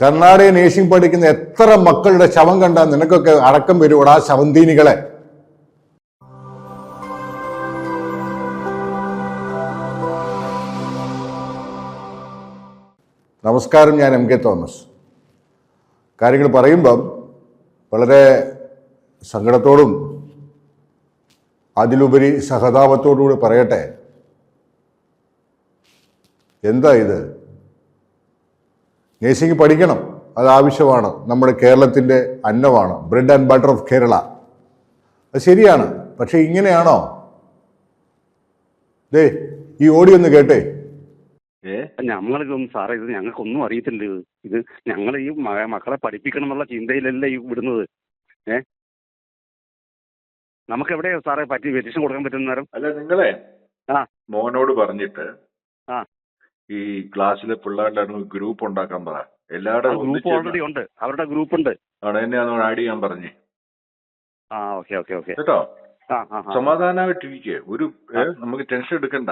Karnataka nursing പഠിക്കുന്ന എത്ര മക്കളുടെ ശവം കണ്ടാൽ നിനക്കൊക്കെ അടക്കം വരുവോടാ ശവന്തീനികളെ? നമസ്കാരം ഞാൻ എം കെ തോമസ്. കാര്യങ്ങൾ പറയുമ്പം വളരെ സങ്കടത്തോടും അതിലുപരി സഹതാപത്തോടുകൂടി പറയട്ടെ. എന്താ ഇത്? നേഴ്സിംഗ് പഠിക്കണം. അത് ആവശ്യമാണ്. നമ്മുടെ കേരളത്തിന്റെ അന്നമാണ്. Bread and butter of Kerala. അത് ശരിയാണ്. പക്ഷേ ഇങ്ങനെയാണോ? ദേ ഈ ഓഡിയോ ഒന്ന് കേട്ടേ. ഏ ഞങ്ങളിതൊന്നും സാറേ ഇത് ഞങ്ങൾക്കൊന്നും അറിയത്തില്ല. ഇത് ഇത് ഞങ്ങൾ ഈ മക്കളെ പഠിപ്പിക്കണം എന്നുള്ള ചിന്തയിലല്ല ഈ വിടുന്നത്? ഏ? നമുക്ക് എവിടെയാ സാറേ പറ്റി പെറ്റീഷൻ കൊടുക്കാൻ പറ്റുന്ന നേരം? അല്ല നിങ്ങളെ ആ. മോനോട് പറഞ്ഞിട്ട് ആ. ഈ ക്ലാസ്സിലെ പിള്ളേരുടെ ഗ്രൂപ്പ് ഉണ്ടാക്കാൻ പറ. എല്ലാവരുടെ ഗ്രൂപ്പ് ഓൾറെഡി ഉണ്ട്. അവരുടെ ഗ്രൂപ്പ് ഉണ്ട്. അവിടെ എന്നെ ഒന്ന് ആഡ് ചെയ്യാൻ പറഞ്ഞു. ആ ഓക്കെ ഓക്കെ ഓക്കെ കേട്ടോ? ആ ആ ആ. സമാധാനമായിട്ടിരിക്കെ ഒരു ഏ, നമുക്ക് ടെൻഷൻ എടുക്കണ്ട.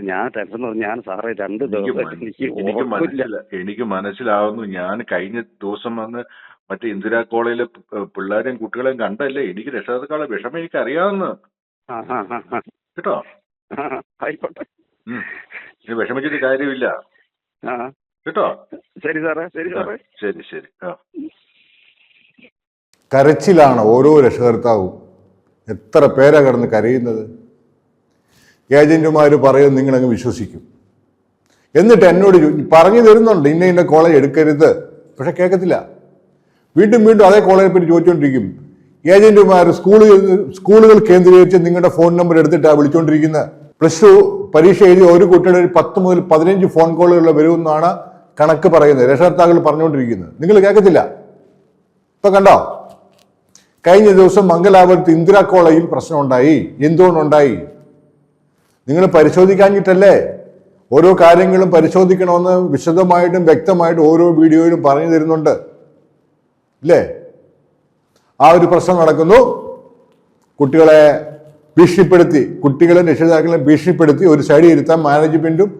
ഞാൻ ടെൻഷൻ പറഞ്ഞു ഞാൻ സാറേ രണ്ട് എനിക്ക് ദിവസം മന- എനിക്ക് മനസ്സില എനിക്ക് മനസ്സിലാവുന്നു. ഞാൻ കഴിഞ്ഞ ദിവസം വന്ന് മറ്റേ ഇന്ദിരാ കോളേജിലെ പ്- പിള്ളേരെയും കുട്ടികളെയും കണ്ടല്ലേ? എനിക്ക് രക്ഷാകർത്താക്കളെ വിഷമം എനിക്ക് അറിയാവുന്ന ആ ആ ആ ആ. കേട്ടോ? ആയിക്കോട്ടെ. ഉം. ഇനി വിഷമിച്ചിട്ട് കാര്യമില്ല. ആ. കേട്ടോ? ശരി സാറേ ശരി സാറേ. ശരി ശരി. ആ. കരച്ചിലാണ് ഓരോ രക്ഷകർത്താവും. എത്ര പേരാ കിടന്ന് കരയുന്നത്? ഏജന്റുമാർ പറയും നിങ്ങളങ്ങ് വിശ്വസിക്കും. എന്നിട്ട് എന്നോട് പറഞ്ഞു തരുന്നുണ്ട് ഇന്ന ഇന്ന കോളേജ് എടുക്കരുത്. പക്ഷെ കേൾക്കത്തില്ല. വീണ്ടും വീണ്ടും അതേ കോളേജിനെ പറ്റി ചോദിച്ചുകൊണ്ടിരിക്കും ഏജന്റുമാർ സ്കൂളുകൾ സ്കൂളുകൾ കേന്ദ്രീകരിച്ച് നിങ്ങളുടെ ഫോൺ നമ്പർ എടുത്തിട്ടാണ് വിളിച്ചുകൊണ്ടിരിക്കുന്നത് പ്ലസ് ടു പരീക്ഷ എഴുതിയ ഒരു കുട്ടിയുടെ ഒരു പത്ത് മുതൽ പതിനഞ്ച് ഫോൺ കോളുകൾ വരുമെന്നാണ് കണക്ക് പറയുന്നത്. രക്ഷകർത്താക്കൾ പറഞ്ഞുകൊണ്ടിരിക്കുന്നത്. നിങ്ങൾ കേൾക്കത്തില്ല. ഇപ്പൊ കണ്ടോ? കഴിഞ്ഞ ദിവസം മംഗലാപുരത്ത് ഇന്ദിരാ കോളേജിൽ പ്രശ്നമുണ്ടായി. എന്തുകൊണ്ടുണ്ടായി? നിങ്ങൾ പരിശോധിക്കാഞ്ഞിട്ടല്ലേ? ഓരോ കാര്യങ്ങളും പരിശോധിക്കണമെന്ന് വിശദമായിട്ടും വ്യക്തമായിട്ടും ഓരോ വീഡിയോയിലും പറഞ്ഞു തരുന്നുണ്ട്. ഇല്ലേ? ആ ഒരു പ്രശ്നം നടക്കുന്നു. കുട്ടികളെ ഭീഷണിപ്പെടുത്തി കുട്ടികളെ രക്ഷിതാക്കളെ ഭീഷണിപ്പെടുത്തി ഒരു സൈഡിൽ ഇരുത്താൻ മാനേജ്മെന്റും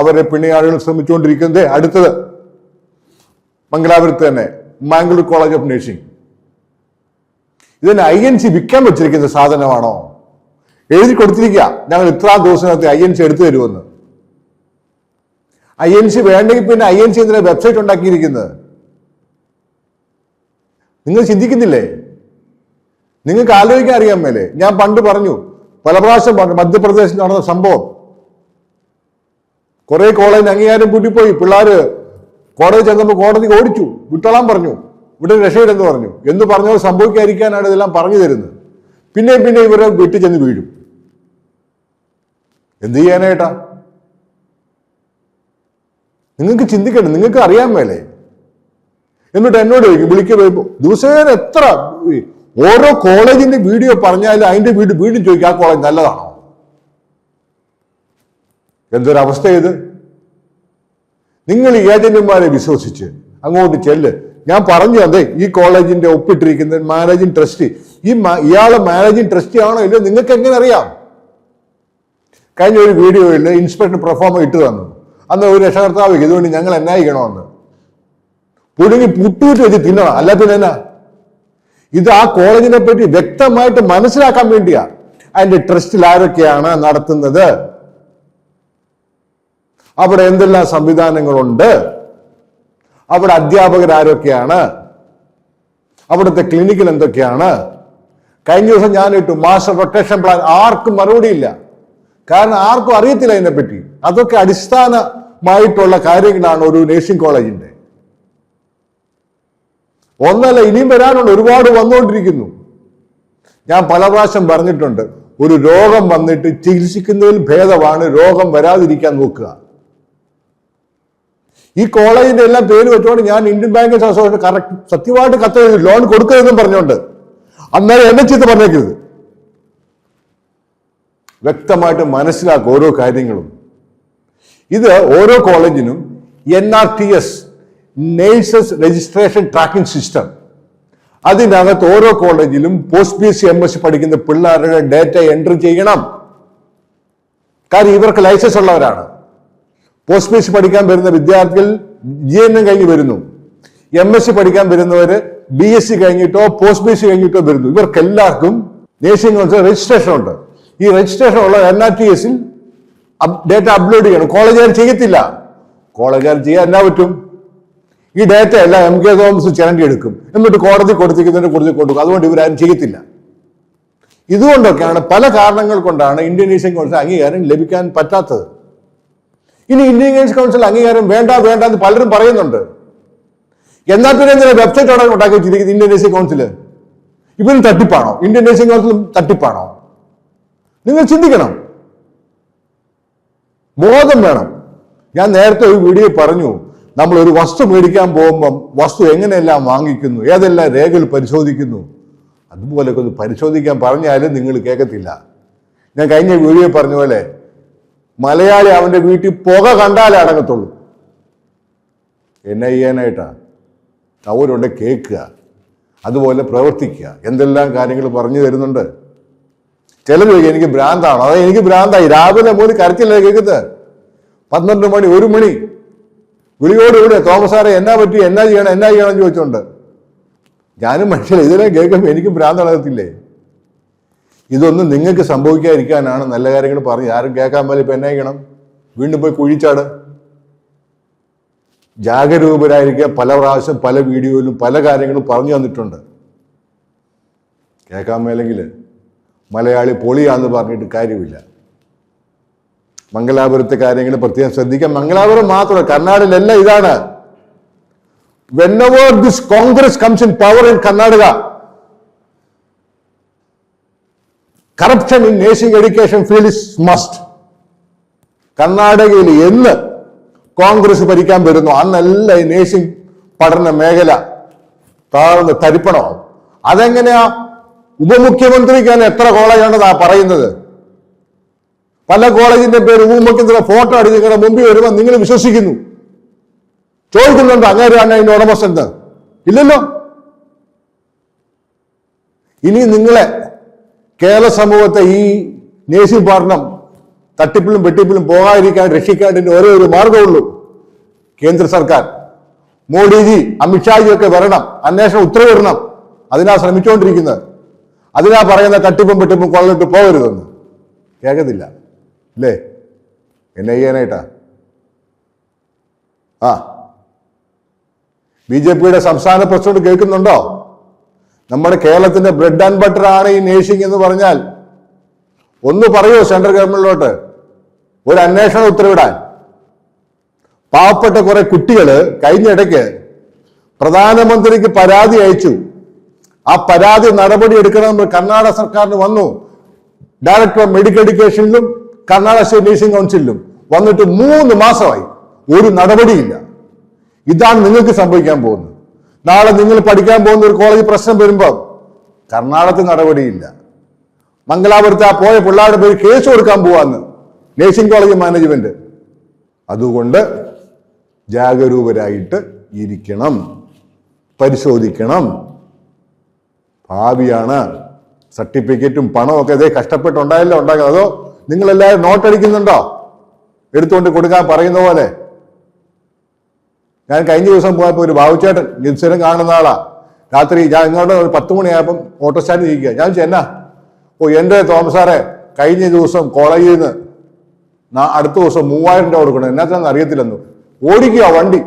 അവരെ പിണിയാളുകൾ ശ്രമിച്ചുകൊണ്ടിരിക്കുന്നത്. അടുത്തത് മംഗലാപുരത്ത് തന്നെ മാംഗ്ലൂർ കോളേജ് ഓഫ് നഴ്സിംഗ്. ഇതിന് ഐ എൻ സി വിൽക്കാൻ വെച്ചിരിക്കുന്ന സാധനമാണോ? എഴുതി കൊടുത്തിരിക്കുക. ഞങ്ങൾ ഇത്ര ദിവസത്തിനകത്ത് ഐ എൻ സി എടുത്തു തരുമെന്ന്. ഐ എൻ സി വേണ്ടെങ്കിൽ പിന്നെ ഐ എൻ സി എന്തിനാ വെബ്സൈറ്റ് ഉണ്ടാക്കിയിരിക്കുന്നത്? നിങ്ങൾ ചിന്തിക്കുന്നില്ലേ? നിങ്ങൾക്ക് ആലോചിക്കാൻ അറിയാൻ മേലെ. ഞാൻ പണ്ട് പറഞ്ഞു പല പ്രാവശ്യം പറഞ്ഞു മധ്യപ്രദേശിൽ നടന്ന സംഭവം. കുറെ കോളേജിന് അംഗീകാരം കൂട്ടിപ്പോയി പിള്ളേര് കോടതി ചെന്നപ്പോൾ കോടതി ഓടിച്ചു. വിട്ടോളാൻ പറഞ്ഞു. ഇവിടെ രക്ഷയില്ലെന്ന് പറഞ്ഞു. എന്ന് പറഞ്ഞാൽ സംഭവിക്കാതിരിക്കാനാണ് ഇതെല്ലാം പറഞ്ഞു തരുന്നത്. പിന്നെ പിന്നെ ഇവരെ വീട്ടിൽ ചെന്ന് വീഴും. എന്ത് ചെയ്യാനായിട്ടാ നിങ്ങൾക്ക് ചിന്തിക്കണം നിങ്ങൾക്ക് അറിയാൻ മേലേ. എന്നിട്ട് എന്നോട് ചോദിക്കും വിളിക്കുമ്പോൾ ദിവസേന എത്ര ഓരോ കോളേജിന്റെ വീഡിയോ പറഞ്ഞാലും അതിന്റെ വീട് വീണ്ടും ചോദിക്കും ആ കോളേജ് നല്ലതാണോ? എന്തൊരവസ്ഥ ഇത്? നിങ്ങൾ ഏജന്റുമാരെ വിശ്വസിച്ച് അങ്ങോട്ട് ചെല്ല്. ഞാൻ പറഞ്ഞു അതെ ഈ കോളേജിന്റെ ഒപ്പിട്ടിരിക്കുന്ന മാനേജിംഗ് ട്രസ്റ്റി ഈ ഇയാളെ മാനേജിംഗ് ട്രസ്റ്റി ആണോ ഇല്ലയോ നിങ്ങൾക്ക് എങ്ങനെ അറിയാം? കഴിഞ്ഞ ഒരു വീഡിയോയിൽ ഇൻസ്പെക്ടർ പ്രൊഫോമ ഇട്ട് തന്നു. അന്ന് ഒരു രക്ഷകർത്താവ് ഇതുകൊണ്ട് ഞങ്ങൾ എന്നായിക്കണമെന്ന് പുഴുങ്ങി പുട്ടുവിട്ട് വെച്ച് തിന്നണം. അല്ല ഇത് ആ കോളേജിനെ പറ്റി വ്യക്തമായിട്ട് മനസ്സിലാക്കാൻ വേണ്ടിയാ അതിന്റെ ട്രസ്റ്റിൽ ആരൊക്കെയാണ് നടത്തുന്നത്? അവിടെ എന്തെല്ലാം സംവിധാനങ്ങളുണ്ട്? അവിടെ അധ്യാപകർ ആരൊക്കെയാണ്? അവിടുത്തെ ക്ലിനിക്കിൽ എന്തൊക്കെയാണ്? കഴിഞ്ഞ ദിവസം ഞാൻ ഇട്ടു മാസ്റ്റർ റൊട്ടേഷൻ പ്ലാൻ ആർക്കും മറുപടിയില്ല കാരണം ആർക്കും അറിയത്തില്ല അതിനെപ്പറ്റി അതൊക്കെ അടിസ്ഥാനമായിട്ടുള്ള കാര്യങ്ങളാണ് ഒരു നേഴ്സിംഗ് കോളേജിന്റെ ഒന്നല്ല ഇനിയും വരാനുണ്ട്. ഒരുപാട് വന്നുകൊണ്ടിരിക്കുന്നു. ഞാൻ പല പ്രാവശ്യം പറഞ്ഞിട്ടുണ്ട് ഒരു രോഗം വന്നിട്ട് ചികിത്സിക്കുന്നതിൽ ഭേദമാണ് രോഗം വരാതിരിക്കാൻ നോക്കുക. ഈ കോളേജിന്റെ എല്ലാം പേര് വെച്ചുകൊണ്ട് ഞാൻ ഇന്ത്യൻ ബാങ്കേഴ്സ് അസോസിയേഷൻ കറക്റ്റ് സത്യമായിട്ട് കത്ത് ലോൺ കൊടുക്കരുതെന്നും പറഞ്ഞുകൊണ്ട് അന്നേരം എന്നെ ചീത്ത പറഞ്ഞേക്കരുത്. വ്യക്തമായിട്ട് മനസ്സിലാക്കുക ഓരോ കാര്യങ്ങളും. ഇത് ഓരോ കോളേജിനും N R T S nurses registration tracking system അതിനകത്ത് ഓരോ കോളേജിലും post B C M S പഠിക്കുന്ന പിള്ളേരുടെ ഡേറ്റ എൻട്രി ചെയ്യണം. കാര്യം ഇവർക്ക് ലൈസൻസ് ഉള്ളവരാണ്. പോസ്റ്റ് ബി സി പഠിക്കാൻ വരുന്ന വിദ്യാർത്ഥികൾ ജി എൻ എം കഴിഞ്ഞ് വരുന്നു. എം എസ് സി പഠിക്കാൻ വരുന്നവര് ബി എസ് സി കഴിഞ്ഞിട്ടോ പോസ്റ്റ് ബി എസ് സി കഴിഞ്ഞിട്ടോ വരുന്നു. ഇവർക്ക് എല്ലാവർക്കും നേഴ്സിംഗ് കൗൺസിൽ രജിസ്ട്രേഷൻ ഉണ്ട്. ഈ രജിസ്ട്രേഷൻ ഉള്ള എൻ ആർ ടി എസിൽ ഡേറ്റ അപ്ലോഡ് ചെയ്യണം. കോളേജുകാർ ചെയ്യത്തില്ല. കോളേജുകാർ ചെയ്യാൻ എന്നാ പറ്റും? ഈ ഡേറ്റ എല്ലാം എം കെ തോമസ് ചിരണ്ടി എടുക്കും എന്നിട്ട് കോടതി കൊടുത്തിരിക്കുന്നതിനെ കുറിച്ച് കൊടുക്കും. അതുകൊണ്ട് ഇവരാരും ചെയ്യത്തില്ല. ഇതുകൊണ്ടൊക്കെയാണ് പല കാരണങ്ങൾ കൊണ്ടാണ് നേഴ്സിംഗ് കൗൺസിൽ അംഗീകാരം ലഭിക്കാൻ പറ്റാത്തത്. ഇനി ഇന്ത്യൻ കൗൺസിൽ അംഗീകാരം വേണ്ട വേണ്ട എന്ന് പലരും പറയുന്നുണ്ട്. എന്നാൽ പിന്നെ എന്തിനാ വെബ്സൈറ്റ് അവിടെ ഉണ്ടാക്കി വെച്ചിരിക്കുന്നത് നേഴ്സിംഗ് കൗൺസിൽ ഇവരും തട്ടിപ്പാണോ? നേഴ്സിംഗ് കൗൺസിലും തട്ടിപ്പാണോ? നിങ്ങൾ ചിന്തിക്കണം. ബോധം വേണം. ഞാൻ നേരത്തെ ഒരു വീഡിയോ പറഞ്ഞു. നമ്മൾ ഒരു വസ്തു മേടിക്കാൻ പോകുമ്പം വസ്തു എങ്ങനെയെല്ലാം വാങ്ങിക്കുന്നു ഏതെല്ലാം രേഖകൾ പരിശോധിക്കുന്നു അതുപോലൊക്കെ ഒന്ന് പരിശോധിക്കാൻ പറഞ്ഞാലും നിങ്ങൾ കേൾക്കത്തില്ല. ഞാൻ കഴിഞ്ഞ വീഡിയോ പറഞ്ഞ പോലെ മലയാളി അവന്റെ വീട്ടിൽ പുക കണ്ടാലേ അടങ്ങത്തുള്ളൂ. എന്നെ ചെയ്യാനായിട്ടാ അവരുണ്ട് കേൾക്കുക അതുപോലെ പ്രവർത്തിക്കുക. എന്തെല്ലാം കാര്യങ്ങൾ പറഞ്ഞു തരുന്നുണ്ട്? ചിലർ എനിക്ക് ഭ്രാന്താണോ. അതെ എനിക്ക് ഭ്രാന്തായി. രാവിലെ മൂന്ന് കരച്ചില്ല കേൾക്കുന്നത്. പന്ത്രണ്ട് മണി ഒരു മണി വിളിയോട് കൂടെ തോമസ് സാറെ എന്നാ പറ്റി? എന്നാ ചെയ്യണം? എന്നാ ചെയ്യണം? ചോദിച്ചുകൊണ്ട് ഞാനും മനുഷ്യരെ ഇതിനെ കേൾക്കുമ്പോൾ എനിക്കും ഭ്രാന്തളകത്തില്ലേ ഇതൊന്നും നിങ്ങൾക്ക് സംഭവിക്കാതിരിക്കാനാണ് നല്ല കാര്യങ്ങൾ പറഞ്ഞ് ആരും കേൾക്കാൻ പോലെ ഇപ്പം എന്നാ ചെയ്യണം വീണ്ടും പോയി കുഴിച്ചാട്. ജാഗരൂപരായിരിക്കുക പല പ്രാവശ്യം പല വീഡിയോയിലും പല കാര്യങ്ങളും പറഞ്ഞു തന്നിട്ടുണ്ട്. കേൾക്കാൻ മേലെങ്കിൽ മലയാളി പൊളിയാന്ന് പറഞ്ഞിട്ട് കാര്യമില്ല. മംഗലാപുരത്തെ കാര്യങ്ങൾ പ്രത്യേകം ശ്രദ്ധിക്കാം മംഗലാപുരം മാത്രമല്ല കർണാടകയിലല്ല ഇതാണ്. Whenever this Congress comes in power in Karnataka corruption in nursing education field is must കർണാടകയിൽ എന്ന് കോൺഗ്രസ് ഭരിക്കാൻ വരുന്നു അന്നല്ല ഈ നേഴ്സിംഗ് പഠന മേഖല താഴ്ന്ന് തരിപ്പണോ അതെങ്ങനെയാ? ഉപമുഖ്യമന്ത്രിക്കാൻ എത്ര കോളേജാണ് പറയുന്നത്? പല കോളേജിന്റെ പേര് ഉപമുഖ്യമന്ത്രി ഫോട്ടോ അടിച്ച് നിങ്ങളുടെ മുമ്പിൽ വരുമ്പോൾ നിങ്ങൾ വിശ്വസിക്കുന്നു. ചോദിക്കുന്നുണ്ട് അങ്ങനെയാണ് അതിന്റെ ഉടമസ്ഥ എന്താ ഇല്ലല്ലോ. ഇനി നിങ്ങളെ കേരള സമൂഹത്തെ ഈ നേഴ്സിംഗ് പഠനം തട്ടിപ്പിലും വെട്ടിപ്പിലും പോകാതിരിക്കാൻ രക്ഷിക്കാതിന്റെ ഒരേ ഒരു മാർഗമുള്ളൂ. കേന്ദ്ര സർക്കാർ മോഡിജി അമിത്ഷാജി ഒക്കെ വരണം അന്വേഷണം ഉത്തരവിടണം. അതിനാ ശ്രമിച്ചുകൊണ്ടിരിക്കുന്നത്. അതിനാ പറയുന്ന തട്ടിപ്പും വെട്ടിപ്പും കൊള്ളിട്ട് പോകരുതെന്ന്. കേൾക്കത്തില്ല. അല്ലേ എന്നെ ചെയ്യാനായിട്ടാ? ആ. ബി ജെ പിയുടെ സംസ്ഥാന പ്രസിഡന്റ് കേൾക്കുന്നുണ്ടോ? നമ്മുടെ കേരളത്തിന്റെ ബ്രെഡ് ആൻഡ് ബട്ടർ ആണ് ഈ നേഴ്സിംഗ് എന്ന് പറഞ്ഞാൽ. ഒന്ന് പറയൂ സെൻട്രൽ ഗവൺമെന്റിലോട്ട്. ഒരു അന്വേഷണം ഉത്തരവിടാൻ. പാവപ്പെട്ട കുറെ കുട്ടികൾ കഴിഞ്ഞിടയ്ക്ക് പ്രധാനമന്ത്രിക്ക് പരാതി അയച്ചു. ആ പരാതി നടപടി എടുക്കണമെന്ന് കർണാടക സർക്കാരിന് വന്നു. ഡയറക്ടർ ഓഫ് മെഡിക്കൽ എഡ്യൂക്കേഷനിലും കർണാടക സ്റ്റേറ്റ് നഴ്സിംഗ് കൗൺസിലിലും വന്നിട്ട് മൂന്ന് മാസമായി ഒരു നടപടിയില്ല. ഇതാണ് നിങ്ങൾക്ക് സംഭവിക്കാൻ പോകുന്നത്. നാളെ നിങ്ങൾ പഠിക്കാൻ പോകുന്ന ഒരു കോളേജ് പ്രശ്നം വരുമ്പോൾ കർണാടകത്തിൽ നടപടിയില്ല. മംഗലാപുരത്ത് ആ പോയ പിള്ളേരുടെ പേര് കേസ് കൊടുക്കാൻ പോവാന്ന് നേഴ്സിംഗ് കോളേജ് മാനേജ്മെന്റ്. അതുകൊണ്ട് ജാഗരൂകരായിട്ട് ഇരിക്കണം. പരിശോധിക്കണം. ഭാവിയാണ് സർട്ടിഫിക്കറ്റും പണമൊക്കെ അതേ കഷ്ടപ്പെട്ടുണ്ടായല്ലോ ഉണ്ടാക്കുന്നത്. അതോ നിങ്ങളെല്ലാവരും നോട്ടടിക്കുന്നുണ്ടോ എടുത്തുകൊണ്ട് കൊടുക്കാൻ പറയുന്ന പോലെ. ഞാൻ കഴിഞ്ഞ ദിവസം പോയപ്പോൾ ഒരു ബാബുച്ചേട്ടൻ സ്ഥിരം കാണുന്ന ആളാ. രാത്രി ഞാൻ ഇങ്ങോട്ട് ഒരു പത്ത് മണിയായപ്പം ഓട്ടോ സ്റ്റാൻഡിൽ ഇരിക്കുക ഞാൻ ചെന്നാ ഓ എന്റെ തോമസ് കഴിഞ്ഞ ദിവസം കോളേജിൽ നിന്ന് അടുത്ത ദിവസം മൂവായിരം രൂപ കൊടുക്കണം. എന്നാത്തിനാന്ന് അറിയത്തില്ലെന്നു. ഓടിക്കുക വണ്ടി.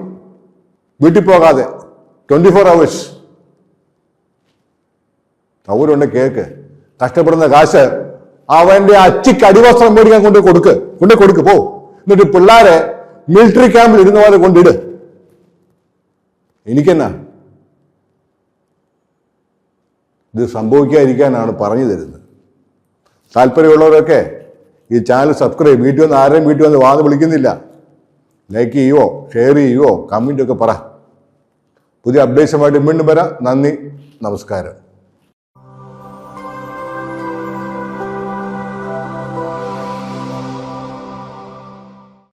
വീട്ടിൽ പോകാതെ. ട്വന്റി ഫോർ അവേഴ്സ് തൗരുണ്ട് കേക്ക്. കഷ്ടപ്പെടുന്ന കാശ് അവന്റെ അച്ചിക്ക് അടിവസ്ത്രം മേടിക്കാൻ കൊണ്ട് കൊടുക്ക്. കൊണ്ട് കൊടുക്ക് പോ. എന്നിട്ട് പിള്ളേരെ മിലിറ്ററി ക്യാമ്പിൽ ഇരുന്ന പോലെ കൊണ്ടിട്. എനിക്കെന്നാ? ഇത് സംഭവിക്കാതിരിക്കാനാണ് പറഞ്ഞു തരുന്നത്. താല്പര്യമുള്ളവരൊക്കെ ഈ ചാനൽ സബ്സ്ക്രൈബ് വീട്ടിൽ വന്ന് ആരെയും വീട്ടിൽ വന്ന് വാന്ന് വിളിക്കുന്നില്ല. ലൈക്ക് ചെയ്യുവോ ഷെയർ ചെയ്യുവോ കമന്റ് ഒക്കെ പറ. പുതിയ അപ്ഡേഷനുമായിട്ട് വീണ്ടും വരാം. നന്ദി നമസ്കാരം.